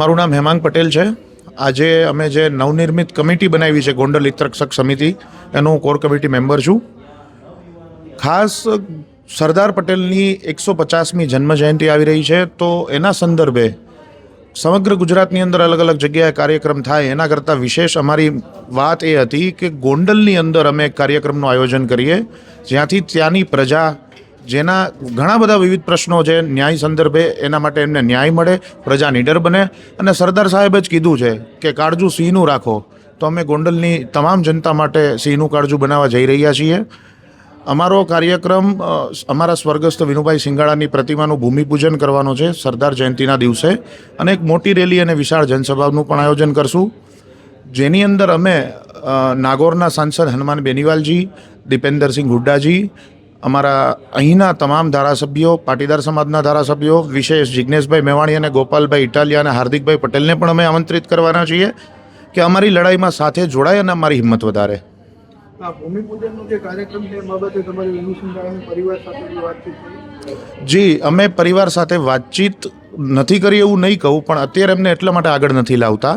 મારું નામ હેમાંગ પટેલ છે. આજે અમે જે નવનિર્મિત કમિટી બનાવી છે ગોંડલ હિતરક્ષક સમિતિ, એનો હું કોર કમિટી મેમ્બર છું. ખાસ સરદાર પટેલની એકસો પચાસમી જન્મ જયંતિ આવી રહી છે, તો એના સંદર્ભે સમગ્ર ગુજરાતની અંદર અલગ અલગ જગ્યાએ કાર્યક્રમ થાય, એના કરતાં વિશેષ અમારી વાત એ હતી કે ગોંડલની અંદર અમે એક કાર્યક્રમનું આયોજન કરીએ, જ્યાંથી ત્યાંની પ્રજા જેના ઘણા બધા વિવિધ પ્રશ્નો છે, ન્યાય સંદર્ભે એના માટે એમને ન્યાય મળે, પ્રજા નીડર બને. અને સરદાર સાહેબે જ કીધું છે કે કાળજું સિંહનું રાખો. તો અમે ગોંડલની તમામ જનતા માટે સિંહનું કાળજું બનાવવા જઈ રહ્યા છીએ. અમારો કાર્યક્રમ અમારા સ્વર્ગસ્થ વિનુભાઈ સિંગાળાની પ્રતિમાનું ભૂમિપૂજન કરવાનો છે સરદાર જયંતિના દિવસે. અને એક મોટી રેલી અને વિશાળ જનસભાનું પણ આયોજન કરશું. જેની અંદર અમે નાગોરના સાંસદ હનુમાન બેનીવાલજી, દીપેન્દરસિંહ હુડ્ડાજી અમારા અહીંના તમામ ધારાસભ્યો પાટીદાર સમાજના ધારાસભ્યો વિશેષ જિજ્ઞેશભાઈ મેવાણી અને ગોપાલભાઈ ઇટાલિયા અને હાર્દિકભાઈ પટેલને પણ અમે આમંત્રિત કરવાના છીએ કે અમારી લડાઈમાં સાથે જોડાય અને અમારી હિંમત વધારે. જી અમે પરિવાર સાથે વાતચીત નથી કરી એવું નહીં કહું પણ અત્યારે એમને એટલા માટે આગળ નથી લાવતા.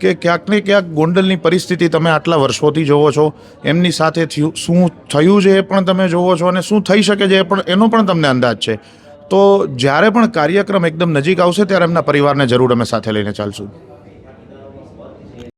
કે ક્યાંક ને ક્યાંક ગોંડલની પરિસ્થિતિ તમે આટલા વર્ષોથી જોવો છો, એમની સાથે થયું, શું થયું છે એ પણ તમે જોવો છો અને શું થઈ શકે છે એ પણ, એનો પણ તમને અંદાજ છે. તો જ્યારે પણ કાર્યક્રમ એકદમ નજીક આવશે ત્યારે એમના પરિવારને જરૂર અમે સાથે લઈને ચાલશું.